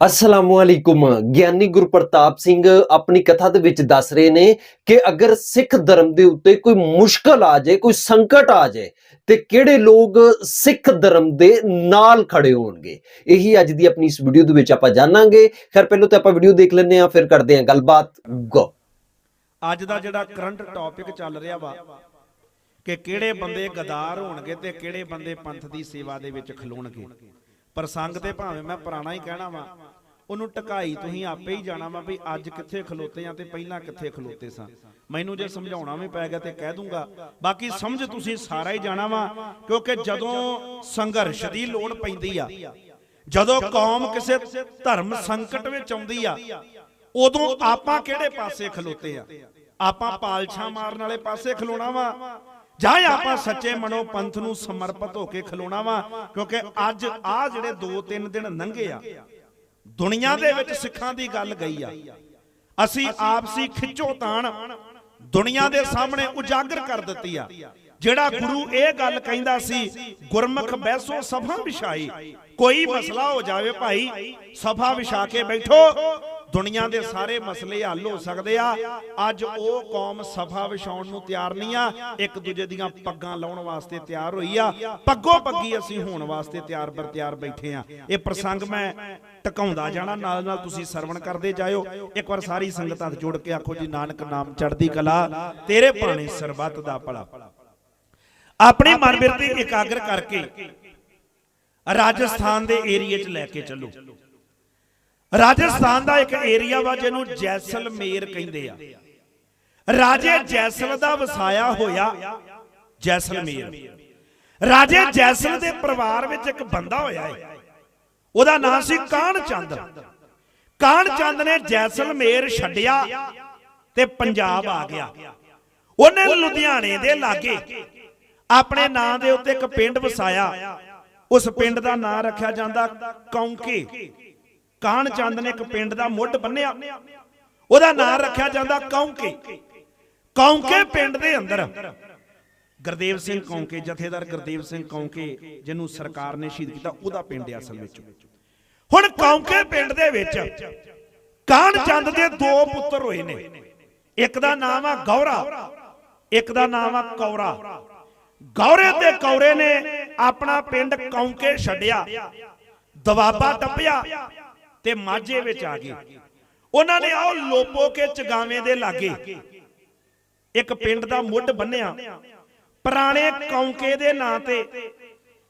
ਅਸਲਾਮੁਅਲੈਕੁਮ। ਗਿਆਨੀ ਗੁਰਪ੍ਰਤਾਪ ਸਿੰਘ ਆਪਣੀ ਕਥਾ ਦੇ ਵਿੱਚ ਦੱਸ ਰਹੇ ਨੇ ਕਿ ਅਗਰ ਸਿੱਖ ਧਰਮ ਦੇ ਉੱਤੇ ਕੋਈ ਮੁਸ਼ਕਲ ਆ ਜਾਏ, ਕੋਈ ਸੰਕਟ ਆ ਜਾਏ, ਤੇ ਕਿਹੜੇ ਲੋਕ ਸਿੱਖ ਧਰਮ ਦੇ ਨਾਲ ਖੜੇ ਹੋਣਗੇ? ਇਹੀ ਅੱਜ ਦੀ ਆਪਣੀ ਇਸ ਵੀਡੀਓ ਦੇ ਵਿੱਚ ਆਪਾਂ ਜਾਣਾਂਗੇ। ਖੈਰ, ਪਹਿਲਾਂ ਤਾਂ ਆਪਾਂ ਵੀਡੀਓ ਦੇਖ ਲੈਂਦੇ ਹਾਂ, ਫਿਰ ਕਰਦੇ ਹਾਂ ਗੱਲਬਾਤ। ਗੋ ਅੱਜ ਦਾ ਜਿਹੜਾ ਕਰੰਟ ਟੌਪਿਕ ਚੱਲ ਰਿਹਾ ਵਾ, ਕਿ ਕਿਹੜੇ ਬੰਦੇ ਗਦਾਰ ਹੋਣਗੇ ਤੇ ਕਿਹੜੇ ਬੰਦੇ ਪੰਥ ਦੀ ਸੇਵਾ ਦੇ ਵਿੱਚ ਖਲੋਣਗੇ। ਪ੍ਰਸੰਗ ਤੇ ਭਾਵੇਂ ਮੈਂ ਪੁਰਾਣਾ ਹੀ ਕਹਿਣਾ ਵਾ ਉਹਨੂੰ ਟਕਾਈ, ਤੁਸੀਂ ਆਪੇ ਹੀ ਜਾਣਾ ਵਾ ਵੀ ਅੱਜ ਕਿੱਥੇ ਖਲੋਤੇ ਆ ਤੇ ਪਹਿਲਾਂ ਕਿੱਥੇ ਖਲੋਤੇ ਸਾਂ। ਮੈਨੂੰ ਜੇ ਸਮਝਾਉਣਾ ਵੀ ਪੈ ਗਿਆ ਤੇ ਕਹਿ ਦੂੰਗਾ। ਬਾਕੀ ਸਮਝ ਤੁਸੀਂ ਸਾਰਾ ਹੀ ਜਾਣਾ ਵਾ, ਕਿਉਂਕਿ ਜਦੋਂ ਸੰਘਰਸ਼ ਦੀ ਲੋੜ ਪੈਂਦੀ ਆ, ਜਦੋਂ ਕੌਮ ਕਿਸੇ ਧਰਮ ਸੰਕਟ ਵਿੱਚ ਆਉਂਦੀ ਆ, ਉਦੋਂ ਆਪਾਂ ਕਿਹੜੇ ਪਾਸੇ ਖਲੋਤੇ ਆ? ਆਪਾਂ ਪਾਲਛਾ ਮਾਰਨ ਵਾਲੇ ਪਾਸੇ ਖਲੋਣਾ ਵਾ, ਜਾਂ ਆਪਾਂ ਸੱਚੇ ਮਨੋ ਪੰਥ ਨੂੰ ਸਮਰਪਿਤ ਹੋ ਕੇ ਖਲੋਣਾ ਵਾ, ਕਿਉਂਕਿ ਅੱਜ ਆ ਜਿਹੜੇ 2-3 ਦਿਨ ਲੰਘੇ ਆ ਦੁਨੀਆ ਦੇ ਵਿੱਚ ਸਿੱਖਾਂ ਦੀ ਗੱਲ ਗਈ ਆ। ਅਸੀਂ ਆਪਸੀ ਖਿੱਚੋ ਤਾਣ। ਦੁਨੀਆ ਦੇ ਸਾਹਮਣੇ ਉਜਾਗਰ ਕਰ ਦਿੱਤੀ ਆ। ਜਿਹੜਾ ਗੁਰੂ ਇਹ ਗੱਲ ਕਹਿੰਦਾ ਸੀ ਗੁਰਮੁਖ ਬੈਸੋ ਸਭਾ ਵਿਛਾਈ। ਕੋਈ ਮਸਲਾ ਹੋ ਜਾਵੇ ਭਾਈ ਸਭਾ ਵਿਛਾ ਕੇ ਬੈਠੋ। ਦੁਨੀਆ ਦੇ ਸਾਰੇ ਮਸਲੇ ਹੱਲ ਹੋ ਸਕਦੇ ਆ। ਅੱਜ ਉਹ ਕੌਮ ਸਫ਼ਾ ਵਿਛਾਉਣ ਨੂੰ ਤਿਆਰ ਨਹੀਂ ਆ। ਇੱਕ ਦੂਜੇ ਦੀਆਂ ਪੱਗਾਂ ਲਾਉਣ ਵਾਸਤੇ ਤਿਆਰ ਹੋਈ ਆ। ਪੱਗੋ ਪੱਗੀ ਅਸੀਂ ਹੋਣ ਵਾਸਤੇ ਤਿਆਰ ਬਰ ਤਿਆਰ ਬੈਠੇ ਆ। ਇਹ ਪ੍ਰਸੰਗ ਮੈਂ ਟਿਕਾਉਂਦਾ ਜਾਣਾ। ਨਾਲ ਨਾਲ ਤੁਸੀਂ ਸਰਵਣ ਕਰਦੇ ਜਾਇਓ। ਇੱਕ ਵਾਰ ਸਾਰੀ ਸੰਗਤ ਹੱਥ ਜੋੜ ਕੇ ਆਖੋ ਜੀ, ਨਾਨਕ ਨਾਮ ਚੜ੍ਹਦੀ ਕਲਾ, ਤੇਰੇ ਭਾਣੇ ਸਰਬੱਤ ਦਾ ਭਲਾ। ਆਪਣੀ ਮਨ ਬਿਰਤੀ ਇਕਾਗਰ ਕਰਕੇ ਰਾਜਸਥਾਨ ਦੇ ਏਰੀਏ 'ਚ ਲੈ ਕੇ ਚੱਲੋ। ਰਾਜਸਥਾਨ ਦਾ ਇੱਕ ਏਰੀਆ ਵਾ ਜਿਹਨੂੰ ਜੈਸਲਮੇਰ ਕਹਿੰਦੇ ਆ। ਰਾਜੇ ਜੈਸਲ ਦਾ ਵਸਾਇਆ ਹੋਇਆ ਜੈਸਲਮੇਰ। ਰਾਜੇ ਜੈਸਲ ਦੇ ਪਰਿਵਾਰ ਵਿੱਚ ਇੱਕ ਬੰਦਾ ਹੋਇਆ ਹੈ ਉਹਦਾ ਨਾਮ ਸੀ ਕਾਹਨ ਚੰਦ ਕਾਹਨ ਚੰਦ ਨੇ ਜੈਸਲਮੇਰ ਛੱਡਿਆ ਤੇ ਪੰਜਾਬ ਆ ਗਿਆ। ਉਹਨੇ ਲੁਧਿਆਣੇ ਦੇ ਲਾਗੇ ਆਪਣੇ ਨਾਂ ਦੇ ਉੱਤੇ ਇੱਕ ਪਿੰਡ ਵਸਾਇਆ। ਉਸ ਪਿੰਡ ਦਾ ਨਾਂ ਰੱਖਿਆ ਜਾਂਦਾ ਕੌਂਕੇ। ਕਾਹਨ ਚੰਦ ਨੇ ਇੱਕ ਪਿੰਡ ਦਾ ਮੁੱਢ ਬੰਨਿਆ? ਉਹਦਾ ਨਾਂ ਰੱਖਿਆ ਜਾਂਦਾ ਕੌਂਕੇ। ਕੌਂਕੇ। ਪਿੰਡ ਦੇ ਅੰਦਰ। ਗੁਰਦੇਵ ਸਿੰਘ ਕੌਂਕੇ ਜਥੇਦਾਰ ਗੁਰਦੇਵ ਸਿੰਘ ਕੌਂਕੇ ਜਿਹਨੂੰ ਸਰਕਾਰ ਨੇ ਸ਼ਹੀਦ ਕੀਤਾ ਉਹਦਾ ਪਿੰਡ ਹੈ ਅਸਲ ਵਿੱਚ। ਹੁਣ ਕੌਂਕੇ ਪਿੰਡ ਦੇ ਵਿੱਚ ਕਾਹਨ ਚੰਦ ਦੇ ਦੋ ਪੁੱਤਰ ਹੋਏ ਨੇ। ਇੱਕ ਦਾ ਨਾਮ ਆ ਗੌਰਾ ਇੱਕ ਦਾ ਨਾਮ ਆ ਕੌਰਾ। ਗੌਰੇ ਤੇ ਕੌਰੇ ਨੇ ਆਪਣਾ ਪਿੰਡ ਕੌਂਕੇ ਛੱਡਿਆ। ਦਵਾਬਾ ਟੱਪਿਆ। ਤੇ ਮਾਝੇ ਵਿੱਚ ਆ ਗਏ ਉਹਨਾਂ ਨੇ ਆਓ ਲੋਪੋ ਕੇ ਚਗਾਵੇਂ ਦੇ ਲਾਗੇ ਇੱਕ ਪਿੰਡ ਦਾ ਮੁੱਢ ਬੰਨਿਆ। ਪੁਰਾਣੇ ਕੌਂਕੇ ਦੇ ਨਾਂ ਤੇ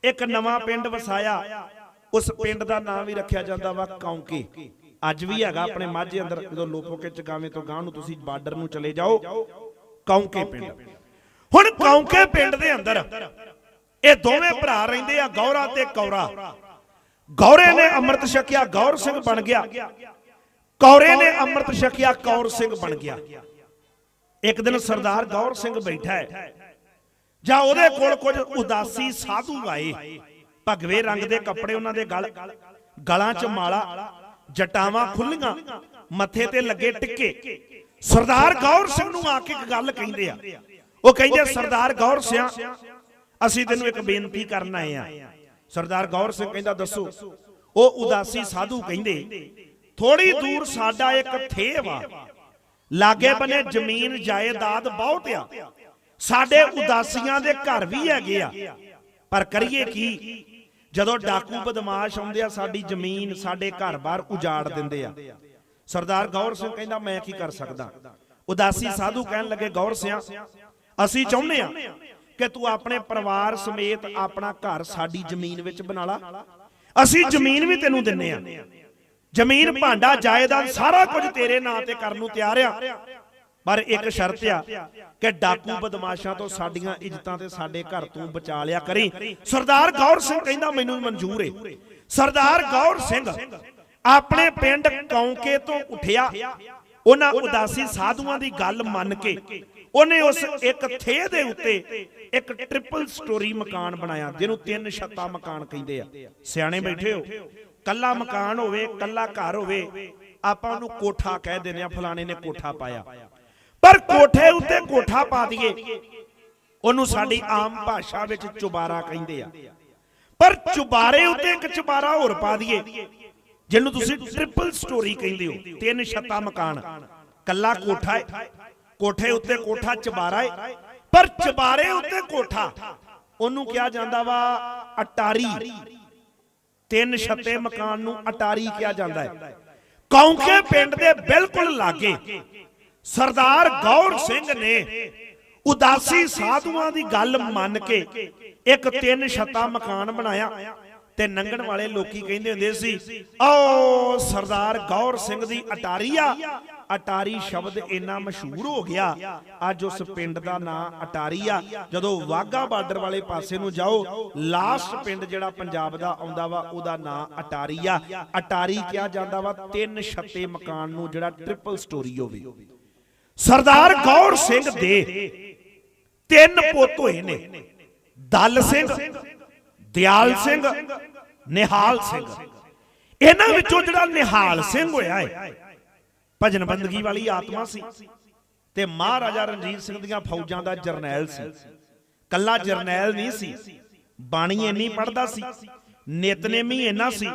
ਇੱਕ ਨਵਾਂ ਪਿੰਡ ਵਸਾਇਆ। ਉਸ ਪਿੰਡ ਦਾ ਨਾਮ ਵੀ ਰੱਖਿਆ ਜਾਂਦਾ ਵਾ ਕੌਂਕੇ। ਅੱਜ ਵੀ ਹੈਗਾ ਆਪਣੇ ਮਾਝੇ ਅੰਦਰ ਜਦੋਂ ਲੋਪੋ ਕੇ ਚਗਾਵੇਂ ਤੋਂ ਗਾਂ ਨੂੰ ਤੁਸੀਂ ਬਾਰਡਰ ਨੂੰ ਚਲੇ ਜਾਓ। ਕੌਂਕੇ ਪਿੰਡ। ਹੁਣ ਕੌਂਕੇ ਪਿੰਡ ਦੇ ਅੰਦਰ ਇਹ ਦੋਵੇਂ ਭਰਾ ਰਹਿੰਦੇ ਆ ਗੌਰਾ ਤੇ ਕੌਰਾ। ਗੌਰੇ ਨੇ ਅੰਮ੍ਰਿਤ ਛਕਿਆ, ਗੌਰ ਸਿੰਘ ਬਣ ਗਿਆ। ਕੌਰੇ ਨੇ ਅੰਮ੍ਰਿਤ ਛਕਿਆ, ਕੌਰ ਸਿੰਘ ਬਣ ਗਿਆ। ਇੱਕ ਦਿਨ ਸਰਦਾਰ ਗੌਰ ਸਿੰਘ ਬੈਠਾ ਹੈ। ਜਾਂ ਉਹਦੇ ਕੋਲ ਕੁਝ ਉਦਾਸੀ ਸਾਧੂ ਆਏ। ਭਗਵੇ ਰੰਗ ਦੇ ਕੱਪੜੇ ਉਹਨਾਂ ਦੇ ਗਲ ਗਲਾਂ 'ਚ ਮਾਲਾ, ਜਟਾਵਾਂ ਖੁੱਲੀਆਂ, ਮੱਥੇ ਤੇ ਲੱਗੇ ਟਿੱਕੇ। ਸਰਦਾਰ ਗੌਰ ਸਿੰਘ ਨੂੰ ਆ ਕੇ ਇੱਕ ਗੱਲ ਕਹਿੰਦੇ ਆ। ਉਹ ਕਹਿੰਦੇ, ਸਰਦਾਰ ਗੌਰ ਸਿਆ, ਅਸੀਂ ਤੈਨੂੰ ਇੱਕ ਬੇਨਤੀ ਕਰਨ ਆਏ ਆ। ਸਰਦਾਰ ਗੌਰ ਸਿੰਘ ਕਹਿੰਦਾ ਦੱਸੋ। ਉਹ ਉਦਾਸੀ ਸਾਧੂ ਕਹਿੰਦੇ ਥੋੜੀ ਦੂਰ ਸਾਡਾ ਇੱਕ ਥੇਵ ਆ ਲਾਗੇ ਬਨੇ ਜ਼ਮੀਨ ਜਾਇਦਾਦ ਬਹੁਤ ਆ। ਸਾਡੇ ਉਦਾਸੀਆਂ ਦੇ ਘਰ ਵੀ ਹੈਗੇ ਆ। ਪਰ ਕਰੀਏ ਕੀ? ਜਦੋਂ ਡਾਕੂ ਬਦਮਾਸ਼ ਆਉਂਦੇ ਆ ਸਾਡੀ ਜ਼ਮੀਨ ਸਾਡੇ ਘਰ-ਬਾਰ ਉਜਾੜ ਦਿੰਦੇ ਆ। ਸਰਦਾਰ ਗੌਰ ਸਿੰਘ ਕਹਿੰਦਾ ਮੈਂ ਕੀ ਕਰ ਸਕਦਾ? ਉਦਾਸੀ ਸਾਧੂ ਕਹਿਣ ਲੱਗੇ ਗੌਰ ਸਿਆ ਅਸੀਂ ਚਾਹੁੰਦੇ ਆ ਕਿ ਤੂੰ ਆਪਣੇ ਪਰਿਵਾਰ ਸਮੇਤ ਆਪਣਾ ਘਰ ਸਾਡੀ ਜ਼ਮੀਨ ਵਿੱਚ ਬਣਾ ਲਾ। ਅਸੀਂ ਜ਼ਮੀਨ ਵੀ ਤੈਨੂੰ ਦਿੰਨੇ ਆ ਜ਼ਮੀਨ ਭਾਂਡਾ ਜਾਇਦਾਦ ਸਾਰਾ ਕੁਝ ਤੇਰੇ ਨਾਂ ਤੇ ਕਰਨ ਨੂੰ ਤਿਆਰ ਆ। ਪਰ ਇੱਕ ਸ਼ਰਤ ਆ ਕਿ ਡਾਕੂ ਬਦਮਾਸ਼ਾਂ ਤੋਂ ਸਾਡੀਆਂ ਇੱਜ਼ਤਾਂ ਤੇ ਸਾਡੇ ਘਰ ਤੂੰ ਬਚਾ ਲਿਆ ਕਰੀ। ਸਰਦਾਰ ਗੌਰ ਸਿੰਘ ਕਹਿੰਦਾ ਮੈਨੂੰ ਮਨਜ਼ੂਰ ਏ। ਸਰਦਾਰ ਗੌਰ ਸਿੰਘ ਆਪਣੇ ਪਿੰਡ ਕੌਂਕੇ ਤੋਂ ਉੱਠਿਆ। ਉਹਨਾਂ ਉਦਾਸੀ ਸਾਧੂਆਂ ਦੀ ਗੱਲ ਮੰਨ ਕੇ ਉਹਨੇ ਉਸ ਇੱਕ ਥੇ ਦੇ ਉੱਤੇ ਇੱਕ ਟ੍ਰਿਪਲ ਸਟੋਰੀ ਮਕਾਨ ਬਣਾਇਆ ਜਿਹਨੂੰ ਤਿੰਨ ਛੱਤਾ ਮਕਾਨ ਕਹਿੰਦੇ ਆ। ਸਿਆਣੇ ਬੈਠੇ ਹੋ ਕੱਲਾ ਮਕਾਨ ਹੋਵੇ ਕੱਲਾ ਘਰ ਹੋਵੇ ਆਪਾਂ ਉਹਨੂੰ ਕੋਠਾ ਕਹਿ ਦਿੰਦੇ ਆ ਫਲਾਣੇ ਨੇ ਕੋਠਾ ਪਾਇਆ। ਪਰ ਕੋਠੇ ਉੱਤੇ ਕੋਠਾ ਪਾ ਦਈਏ। ਉਹਨੂੰ ਸਾਡੀ ਆਮ ਭਾਸ਼ਾ ਵਿੱਚ ਚੁਬਾਰਾ ਕਹਿੰਦੇ ਆ। ਪਰ ਚੁਬਾਰੇ ਉੱਤੇ ਇੱਕ ਚੁਬਾਰਾ ਹੋਰ ਪਾ ਦਈਏ ਜਿਹਨੂੰ ਤੁਸੀਂ ਟ੍ਰਿਪਲ ਸਟੋਰੀ ਕਹਿੰਦੇ ਹੋ ਤਿੰਨ ਛੱਤਾਂ ਮਕਾਨ। ਕੱਲਾ ਕੋਠਾ ਕੋਠੇ ਉੱਤੇ ਕੋਠਾ ਚਬਾਰਾ ਹੈ ਪਰ ਚਬਾਰੇ ਉੱਤੇ ਕੋਠਾ। ਉਹਨੂੰ ਕਿਹਾ ਜਾਂਦਾ ਵਾ ਅਟਾਰੀ। ਤਿੰਨ ਛੱਤੇ ਮਕਾਨ ਨੂੰ ਅਟਾਰੀ ਕਿਹਾ ਜਾਂਦਾ ਹੈ ਕੌਂਕੇ ਪਿੰਡ ਦੇ ਬਿਲਕੁਲ ਲਾਗੇ। ਸਰਦਾਰ ਗੌਰ ਸਿੰਘ ਨੇ ਉਦਾਸੀ ਸਾਧੂਆਂ ਦੀ ਗੱਲ ਮੰਨ ਕੇ ਇੱਕ ਤਿੰਨ ਛੱਤਾ ਮਕਾਨ ਬਣਾਇਆ ਤੇ ਨੰਗਣ ਵਾਲੇ ਲੋਕੀ ਕਹਿੰਦੇ ਹੁੰਦੇ ਸੀ ਓ ਸਰਦਾਰ ਗੌਰ ਸਿੰਘ ਦੀ ਅਟਾਰੀ ਆ। ਅਟਾਰੀ ਸ਼ਬਦ ਇੰਨਾ ਮਸ਼ਹੂਰ ਹੋ ਗਿਆ। ਅੱਜ ਉਸ ਪਿੰਡ ਦਾ ਨਾਂ ਅਟਾਰੀ ਆ। ਜਦੋਂ ਵਾਗਾ ਬਾਰਡਰ ਵਾਲੇ ਪਾਸੇ ਨੂੰ ਜਾਓ, ਲਾਸਟ ਪਿੰਡ ਜਿਹੜਾ ਪੰਜਾਬ ਦਾ ਆਉਂਦਾ ਵਾ, ਉਹਦਾ ਨਾਂ ਅਟਾਰੀ ਆ। ਅਟਾਰੀ ਕਿਹਾ ਜਾਂਦਾ ਵਾ, ਤਿੰਨ ਛੱਤੇ ਮਕਾਨ ਨੂੰ ਜਿਹੜਾ ਟ੍ਰਿਪਲ ਸਟੋਰੀ ਹੋਵੇ। ਸਰਦਾਰ ਗੌਰ ਸਿੰਘ ਦੇ ਤਿੰਨ ਪੁੱਤ ਹੋਏ ਨੇ। ਦਲ ਸਿੰਘ, ਦਿਆਲ ਸਿੰਘ, ਨਿਹਾਲ ਸਿੰਘ। ਇਹਨਾਂ ਵਿੱਚੋਂ ਜਿਹੜਾ ਨਿਹਾਲ ਸਿੰਘ ਹੋਇਆ ਹੈ ਭਜਨ ਬੰਦਗੀ ਵਾਲੀ ਆਤਮਾ ਸੀ। ਤੇ ਮਹਾਰਾਜਾ ਰਣਜੀਤ ਸਿੰਘ ਦੀਆਂ ਫੌਜਾਂ ਦਾ ਜਰਨੈਲ ਸੀ। ਕੱਲਾ ਜਰਨੈਲ ਨਹੀਂ ਸੀ। ਬਾਣੀ ਇੰਨੀ ਪੜਦਾ ਸੀ। ਨਿਤਨੇਮੀ ਇੰਨਾ ਸੀ।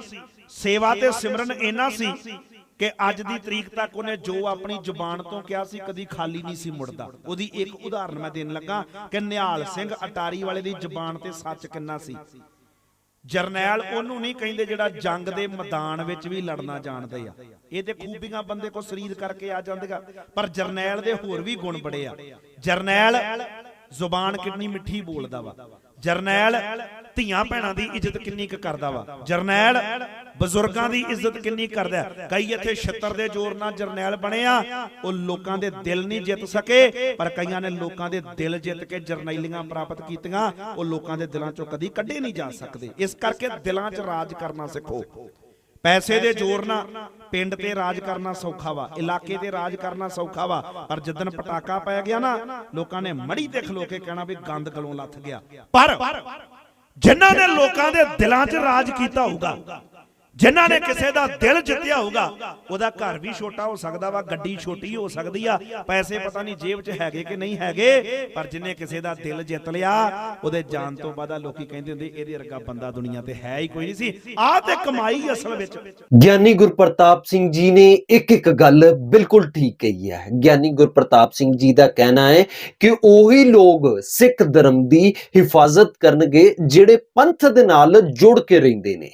ਸੇਵਾ ਤੇ ਸਿਮਰਨ ਇੰਨਾ ਸੀ ਕਿ ਅੱਜ ਦੀ ਤਰੀਕ ਤੱਕ ਉਹਨੇ ਜੋ ਆਪਣੀ ਜ਼ੁਬਾਨ ਤੋਂ ਕਿਹਾ ਸੀ, ਕਦੀ ਖਾਲੀ ਨਹੀਂ ਸੀ ਮੁੜਦਾ। ਉਹਦੀ ਇੱਕ ਉਦਾਹਰਨ ਮੈਂ ਦੇਣ ਲੱਗਾ ਕਿ ਨਿਹਾਲ ਸਿੰਘ ਅਟਾਰੀ ਵਾਲੇ ਦੀ ਜ਼ੁਬਾਨ ਤੇ ਸੱਚ ਕਿੰਨਾ ਸੀ। ਜਰਨੈਲ ਉਹਨੂੰ ਨਹੀਂ ਕਹਿੰਦੇ ਜਿਹੜਾ ਜੰਗ ਦੇ ਮੈਦਾਨ ਵਿੱਚ ਵੀ ਲੜਨਾ ਜਾਣਦਾ ਆ। ਇਹ ਤੇ ਖੂਬੀਆਂ ਬੰਦੇ ਕੋ ਸਰੀਰ ਕਰਕੇ ਆ ਜਾਂਦੀਆਂ ਪਰ ਜਰਨੈਲ ਦੇ ਹੋਰ ਵੀ ਗੁਣ ਬੜੇ ਆ। ਜਰਨੈਲ ਜ਼ੁਬਾਨ ਕਿੰਨੀ ਮਿੱਠੀ ਬੋਲਦਾ ਵਾ। ਜਰਨੈਲ ਧੀਆਂ ਭੈਣਾਂ ਦੀ ਇੱਜ਼ਤ ਕਿੰਨੀ ਕੁ ਕਰਦਾ ਵਾ। ਜਰਨੈਲ ਬਜ਼ੁਰਗਾਂ ਦੀ ਇੱਜ਼ਤ ਕਿੰਨੀ ਕਰਦਾ ਕਈ ਇੱਥੇ ਛੱਤਰ ਦੇ ਜ਼ੋਰ ਨਾਲ ਜਰਨੈਲ ਬਣੇ ਆ। ਉਹ ਲੋਕਾਂ ਦੇ ਦਿਲ ਨਹੀਂ ਜਿੱਤ ਸਕੇ, ਪਰ ਕਈਆਂ ਨੇ ਲੋਕਾਂ ਦੇ ਦਿਲ ਜਿੱਤ ਕੇ ਜਰਨੈਲੀਆਂ ਪ੍ਰਾਪਤ ਕੀਤੀਆਂ। ਉਹ ਲੋਕਾਂ ਦੇ ਦਿਲਾਂ ਚੋਂ ਕਦੀ ਕੱਢੇ ਨਹੀਂ ਜਾ ਸਕਦੇ। ਇਸ ਕਰਕੇ ਦਿਲਾਂ 'ਚ ਰਾਜ ਕਰਨਾ ਸਿੱਖੋ। ਪੈਸੇ ਦੇ ਜ਼ੋਰ ਨਾਲ ਪਿੰਡ ਤੇ ਰਾਜ ਕਰਨਾ ਸੌਖਾ ਵਾ, ਇਲਾਕੇ ਤੇ ਰਾਜ ਕਰਨਾ ਸੌਖਾ ਵਾ। ਪਰ ਜਿੱਦਨ ਪਟਾਕਾ ਪੈ ਗਿਆ ਨਾ, ਲੋਕਾਂ ਨੇ ਮੜੀ ਤੇ ਖਲੋ ਕੇ ਕਹਿਣਾ ਵੀ ਗੰਦ ਗਲੋਂ ਲੱਥ ਗਿਆ। ਪਰ ਜਿਨ੍ਹਾਂ ਨੇ ਲੋਕਾਂ ਦੇ ਦਿਲਾਂ 'ਚ ਰਾਜ ਕੀਤਾ ਹੋਊਗਾ ਜਿਨ੍ਹਾਂ ਨੇ ਕਿਸੇ ਦਾ ਦਿਲ ਜਿੱਤਿਆ ਹੋਊਗਾ ਉਹਦਾ ਘਰ ਵੀ ਛੋਟਾ ਹੋ ਸਕਦਾ ਵਾ ਗੱਡੀ ਛੋਟੀ ਹੋ ਸਕਦੀ ਆ ਪੈਸੇ ਪਤਾ ਨਹੀਂ ਜੇਬ 'ਚ ਹੈਗੇ ਕਿ ਨਹੀਂ ਹੈਗੇ ਪਰ ਜਿਨੇ ਕਿਸੇ ਦਾ ਦਿਲ ਜਿੱਤ ਲਿਆ ਉਹਦੇ ਜਾਣ ਤੋਂ ਬਾਅਦ ਆ ਲੋਕੀ ਕਹਿੰਦੇ ਹੁੰਦੇ ਇਹਦੇ ਵਰਗਾ ਬੰਦਾ ਦੁਨੀਆ ਤੇ ਹੈ ਹੀ ਕੋਈ ਨਹੀਂ ਸੀ। ਆਹ ਤੇ ਕਮਾਈ ਅਸਲ ਵਿੱਚ। ਗਿਆਨੀ ਗੁਰਪ੍ਰਤਾਪ ਸਿੰਘ ਜੀ ਨੇ ਇੱਕ ਇੱਕ ਗੱਲ ਬਿਲਕੁਲ ਠੀਕ ਕਹੀ ਹੈ। ਗਿਆਨੀ ਗੁਰਪ੍ਰਤਾਪ ਸਿੰਘ ਜੀ ਦਾ ਕਹਿਣਾ ਹੈ ਕਿ ਉਹੀ ਲੋਕ ਸਿੱਖ ਧਰਮ ਦੀ ਹਿਫਾਜ਼ਤ ਕਰਨਗੇ ਜਿਹੜੇ ਪੰਥ ਦੇ ਨਾਲ ਜੁੜ ਕੇ ਰਹਿੰਦੇ ਨੇ।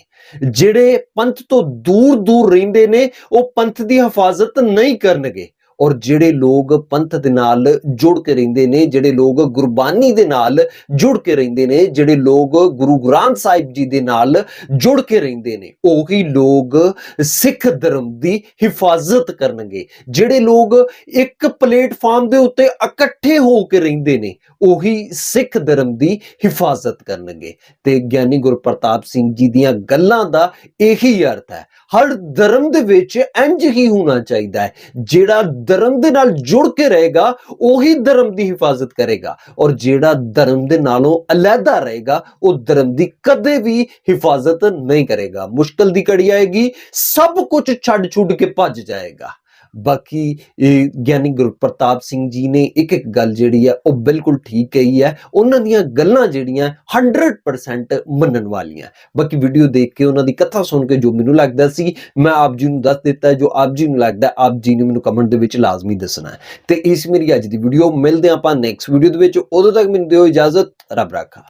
ਜਿਹੜੇ ਪੰਥ ਤੋਂ ਦੂਰ ਦੂਰ ਰਹਿੰਦੇ ਨੇ ਉਹ ਪੰਥ ਦੀ ਹਿਫਾਜ਼ਤ ਨਹੀਂ ਕਰਨਗੇ। ਔਰ ਜਿਹੜੇ ਲੋਕ ਪੰਥ ਦੇ ਨਾਲ ਜੁੜ ਕੇ ਰਹਿੰਦੇ ਨੇ, ਜਿਹੜੇ ਲੋਕ ਗੁਰਬਾਨੀ ਦੇ ਨਾਲ ਜੁੜ ਕੇ ਰਹਿੰਦੇ ਨੇ, ਜਿਹੜੇ ਲੋਕ ਗੁਰੂ ਗ੍ਰੰਥ ਸਾਹਿਬ ਜੀ ਦੇ ਨਾਲ ਜੁੜ ਕੇ ਰਹਿੰਦੇ ਨੇ, ਉਹੀ ਲੋਕ ਸਿੱਖ ਧਰਮ ਦੀ ਹਿਫਾਜ਼ਤ ਕਰਨਗੇ। ਜਿਹੜੇ ਲੋਕ ਇੱਕ ਪਲੇਟਫਾਰਮ ਦੇ ਉੱਤੇ ਇਕੱਠੇ ਹੋ ਕੇ ਰਹਿੰਦੇ ਨੇ, ਉਹੀ ਸਿੱਖ ਧਰਮ ਦੀ ਹਿਫਾਜ਼ਤ ਕਰਨਗੇ। ਤੇ ਗਿਆਨੀ ਗੁਰਪ੍ਰਤਾਪ ਸਿੰਘ ਜੀ ਦੀਆਂ ਗੱਲਾਂ ਦਾ ਇਹੀ ਅਰਥ ਹੈ, ਹਰ ਧਰਮ ਦੇ ਵਿੱਚ ਇੰਜ ਹੀ ਹੋਣਾ ਚਾਹੀਦਾ ਹੈ, ਜਿਹੜਾ ਧਰਮ ਦੇ ਨਾਲ ਜੁੜ ਕੇ ਰਹੇਗਾ, ਉਹੀ ਧਰਮ ਦੀ ਹਿਫਾਜ਼ਤ ਕਰੇਗਾ। ਔਰ ਜਿਹੜਾ ਧਰਮ ਦੇ ਨਾਲੋਂ ਅਲੱਗਾ ਰਹੇਗਾ, ਉਹ ਧਰਮ ਦੀ ਕਦੇ ਵੀ ਹਿਫਾਜ਼ਤ ਨਹੀਂ ਕਰੇਗਾ। ਮੁਸ਼ਕਲ ਦੀ ਘੜੀ ਆਏਗੀ, ਸਭ ਕੁਝ ਛੱਡ ਛੁੱਡ ਕੇ ਭੱਜ ਜਾਏਗਾ। ਬਾਕੀ, ਇਹ ਗਿਆਨੀ ਗੁਰਪ੍ਰਤਾਪ ਸਿੰਘ ਜੀ ਨੇ ਇੱਕ ਇੱਕ ਗੱਲ ਜਿਹੜੀ ਹੈ ਉਹ ਬਿਲਕੁਲ ਠੀਕ ਕਹੀ ਹੈ। ਉਹਨਾਂ ਦੀਆਂ ਗੱਲਾਂ ਜਿਹੜੀਆਂ 100% ਮੰਨਣ ਵਾਲੀਆਂ। ਬਾਕੀ ਵੀਡੀਓ ਦੇਖ ਕੇ ਉਹਨਾਂ ਦੀ ਕਥਾ ਸੁਣ ਕੇ ਜੋ ਮੈਨੂੰ ਲੱਗਦਾ ਸੀ, ਮੈਂ ਆਪ ਜੀ ਨੂੰ ਦੱਸ ਦਿੱਤਾ ਜੋ ਆਪ ਜੀ ਨੂੰ ਲੱਗਦਾ, ਆਪ ਜੀ ਨੇ ਮੈਨੂੰ ਕਮੈਂਟ ਦੇ ਵਿੱਚ ਲਾਜ਼ਮੀ ਦੱਸਣਾ ਹੈ। ਤੇ ਇਸ ਮੇਰੀ ਅੱਜ ਦੀ ਵੀਡੀਓ, ਮਿਲਦੇ ਹਾਂ ਆਪਾਂ ਨੈਕਸਟ ਵੀਡੀਓ ਦੇ ਵਿੱਚ। ਉਦੋਂ ਤੱਕ ਮੈਨੂੰ ਦਿਓ ਇਜਾਜ਼ਤ, ਰੱਬ ਰਾਖਾ।